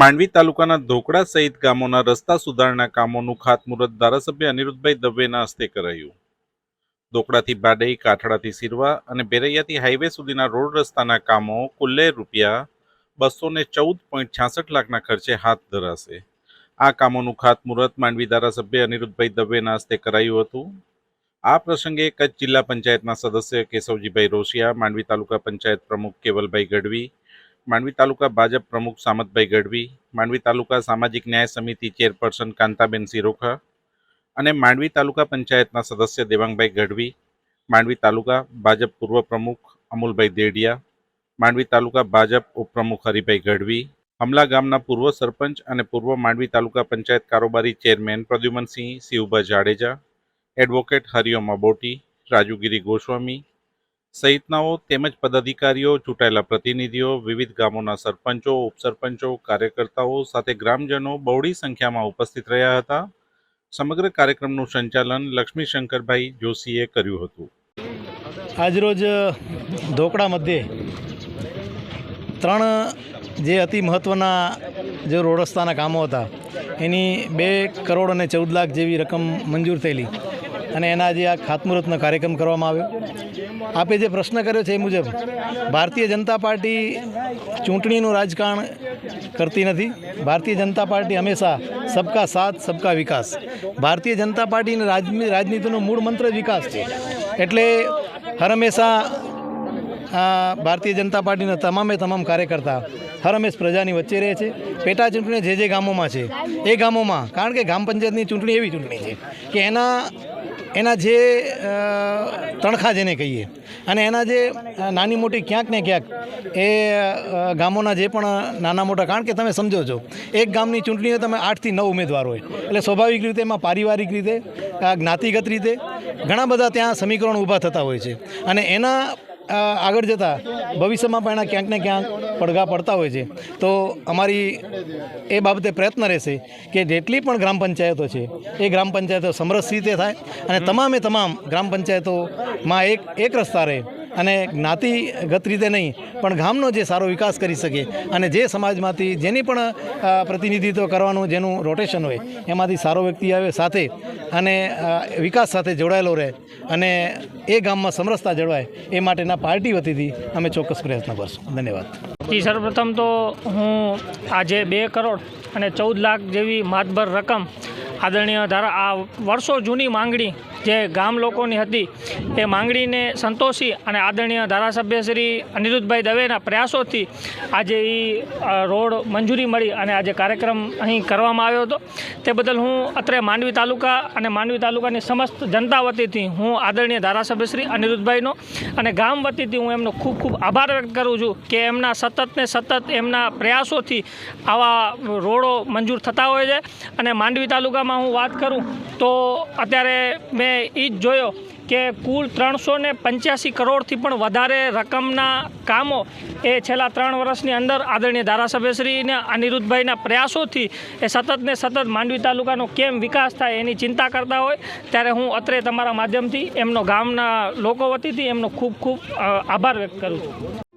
માંડવી તાલુકાના ધોકડા સહિત ગામોના રસ્તા સુધારણા કામોનું ખાતમુહૂર્ત ધારાસભ્ય અનિરુદ્ધભાઈ દવેના હસ્તે કરાયું. ધોકડાથી બાડઈ, કાઠડાથી સિરવા અને બેરૈયાથી હાઈવે સુધીના રોડ રસ્તાના કામો કુલ્લે રૂપિયા બસો ને ચૌદ પોઈન્ટ છાસઠ લાખના ખર્ચે હાથ ધરાશે. આ કામોનું ખાતમુહૂર્ત માંડવી ધારાસભ્ય અનિરુદ્ધભાઈ દવેના હસ્તે કરાયું હતું. આ પ્રસંગે કચ્છ જિલ્લા પંચાયતના સદસ્ય કેશવજીભાઈ રોશિયા, માંડવી તાલુકા પંચાયત પ્રમુખ કેવલભાઈ ગઢવી માંડવી તાલુકા ભાજપ પ્રમુખ સામતભાઈ ગઢવી માંડવી તાલુકા સામાજિક ન્યાય સમિતિ ચેરપર્સન કાંતાબેન સિરોખા અને માંડવી તાલુકા પંચાયતના સદસ્ય દેવાંગભાઈ ગઢવી માંડવી તાલુકા ભાજપ પૂર્વ પ્રમુખ અમુલભાઈ દેડિયા માંડવી તાલુકા ભાજપ ઉપપ્રમુખ હરિભાઈ ગઢવી હમલા ગામના પૂર્વ સરપંચ અને પૂર્વ માંડવી તાલુકા પંચાયત કારોબારી ચેરમેન પ્રદ્યુમનસિંહ, શિવભા જાડેજા, એડવોકેટ હરિઓમ અબોટી, રાજુગીરી ગોસ્વામી સહિતનાઓ તેમજ પદાધિકારીઓ, ચૂંટાયેલા પ્રતિનિધિઓ, વિવિધ ગામોના સરપંચો, ઉપસરપંચો, કાર્યકર્તાઓ સાથે ગ્રામજનો બહોળી સંખ્યામાં ઉપસ્થિત રહ્યા હતા. સમગ્ર કાર્યક્રમનું સંચાલન લક્ષ્મી શંકરભાઈ જોશીએ કર્યું હતું. આજરોજ ધોકડા મધ્યે ત્રણ જે અતિ મહત્ત્વના જે રોડ રસ્તાના કામો હતા, એની બે કરોડ અને ચૌદ લાખ જેવી રકમ મંજૂર થયેલી. અને એના આજે આ ખાતમુહૂર્તનો કાર્યક્રમ કરવામાં આવ્યો. આપે જે પ્રશ્ન કર્યો છે એ મુજબ, ભારતીય જનતા પાર્ટી ચૂંટણીનું રાજકારણ કરતી નથી. ભારતીય જનતા પાર્ટી હંમેશા સબકા સાથ, સબકા વિકાસ. ભારતીય જનતા પાર્ટીની રાજ રાજનીતિનો મૂળ મંત્ર જ વિકાસ છે. એટલે હર હંમેશા ભારતીય જનતા પાર્ટીના તમામે તમામ કાર્યકર્તા હર હંમેશ પ્રજાની વચ્ચે રહે છે. પેટા ચૂંટણી જે જે ગામોમાં છે, એ ગામોમાં, કારણ કે ગ્રામ પંચાયતની ચૂંટણી એવી ચૂંટણી છે કે એના એના જે તણખા જેને કહીએ, અને એના જે નાની મોટી ક્યાંક ને ક્યાંક એ ગામોના જે પણ નાના મોટા, કારણ કે તમે સમજો છો, એક ગામની ચૂંટણીઓ તમે આઠથી નવ ઉમેદવાર હોય, એટલે સ્વાભાવિક રીતે એમાં પારિવારિક રીતે જ્ઞાતિગત રીતે ઘણા બધા ત્યાં સમીકરણો ઊભા થતા હોય છે. અને એના આગળ જતાં ભવિષ્યમાં પણ એના ક્યાંક ને ક્યાંક પડઘા પડતા હોય છે. તો અમારી એ બાબતે પ્રયત્ન રહેશે કે જેટલી પણ ગ્રામ પંચાયતો છે, એ ગ્રામ પંચાયતો સમરસ રીતે થાય અને તમામે તમામ ગ્રામ પંચાયતોમાં એક એક રસ્તા રહે. અને જ્ઞાતિગત રીતે નહીં, પણ ગામનો જે સારો વિકાસ કરી શકે અને જે સમાજમાંથી જેની પણ પ્રતિનિધિત્વ કરવાનું જેનું રોટેશન હોય, એમાંથી સારો વ્યક્તિ આવે સાથે અને વિકાસ સાથે જોડાયેલો રહે અને એ ગામમાં સમરસતા જળવાય, એ માટેના પાર્ટી વતીથી અમે ચોક્કસ પ્રયત્ન કરશું. ધન્યવાદ. જી, સર્વપ્રથમ તો હું આજે બે કરોડ અને ચૌદ લાખ જેવી માતબર રકમ આદરણીય ધારા આ વર્ષો જૂની માંગણી જે ગામ લોકોની હતી, એ માંગણીને સંતોષી અને આદરણીય ધારાસભ્ય શ્રી અનિરુદ્ધભાઈ દવેના પ્રયાસોથી આજે એ રોડ મંજૂરી મળી અને આજે કાર્યક્રમ અહીં કરવામાં આવ્યો હતો. તે બદલ હું અત્રે માંડવી તાલુકા અને માંડવી તાલુકાની સમસ્ત જનતા વતીથી હું આદરણીય ધારાસભ્ય શ્રી અનિરુદ્ધભાઈનો અને ગામ વતીથી હું એમનો ખૂબ ખૂબ આભાર વ્યક્ત કરું છું કે એમના સતત ને સતત એમના પ્રયાસોથી આવા રોડો મંજૂર થતા હોય છે. અને માંડવી તાલુકામાં હું વાત કરું, તો અત્યારે મેં એ જ જોયો કે કુલ ત્રણસો ને પંચ્યાસી કરોડથી પણ વધારે રકમના કામો એ છેલ્લા ત્રણ વર્ષની અંદર આદરણીય ધારાસભ્યશ્રીને અનિરુદ્ધભાઈના પ્રયાસોથી એ સતત ને સતત માંડવી તાલુકાનો કેમ વિકાસ થાય એની ચિંતા કરતા હોય, ત્યારે હું અત્રે તમારા માધ્યમથી એમનો ગામના લોકો વતીથી એમનો ખૂબ ખૂબ આભાર વ્યક્ત કરું છું.